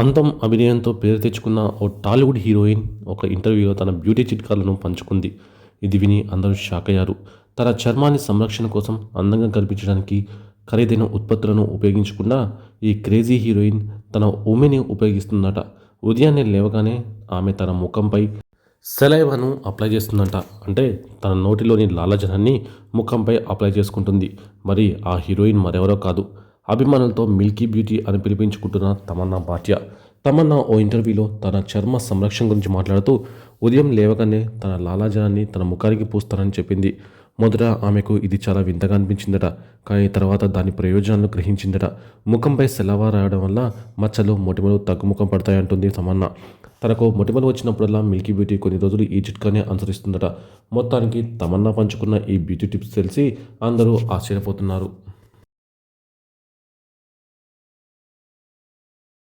అంతం అభినయంతో పేరు తెచ్చుకున్న ఓ టాలీవుడ్ హీరోయిన్ ఒక ఇంటర్వ్యూలో తన బ్యూటీ చిట్కాలను పంచుకుంది. ఇది విని అందరూ షాక్ అయ్యారు. తన చర్మాన్ని సంరక్షణ కోసం అందంగా కనిపించడానికి ఖరీదైన ఉత్పత్తులను ఉపయోగించకుండా ఈ క్రేజీ హీరోయిన్ తన ఉమెని ఉపయోగిస్తుందట. ఉదయాన్నే లేవగానే ఆమె తన ముఖంపై సెలైవాను అప్లై చేస్తుందంట. అంటే తన నోటిలోని లాలజనాన్ని ముఖంపై అప్లై చేసుకుంటుంది. మరి ఆ హీరోయిన్ మరెవరో కాదు. అభిమానులతో మిల్కీ బ్యూటీ అని పిలిపించుకుంటున్న తమన్నా భాట్య. తమన్నా ఓ ఇంటర్వ్యూలో తన చర్మ సంరక్షణ గురించి మాట్లాడుతూ ఉదయం లేవగానే తన లాలాజనాన్ని తన ముఖానికి పూస్తానని చెప్పింది. మొదట ఆమెకు ఇది చాలా వింతగా అనిపించిందట కానీ తర్వాత దాని ప్రయోజనాలను గ్రహించిందట. ముఖంపై సెలవ రాయడం వల్ల మచ్చలు మొటిమలు తగ్గుముఖం పడతాయంటుంది తమన్నా. తనకు మొటిమలు వచ్చినప్పుడల్లా మిల్కీ బ్యూటీ కొన్ని రోజులు ఈ చిట్కానే అనుసరిస్తుందట. మొత్తానికి తమన్నా పంచుకున్న ఈ బ్యూటీ టిప్స్ తెలిసి అందరూ ఆశ్చర్యపోతున్నారు.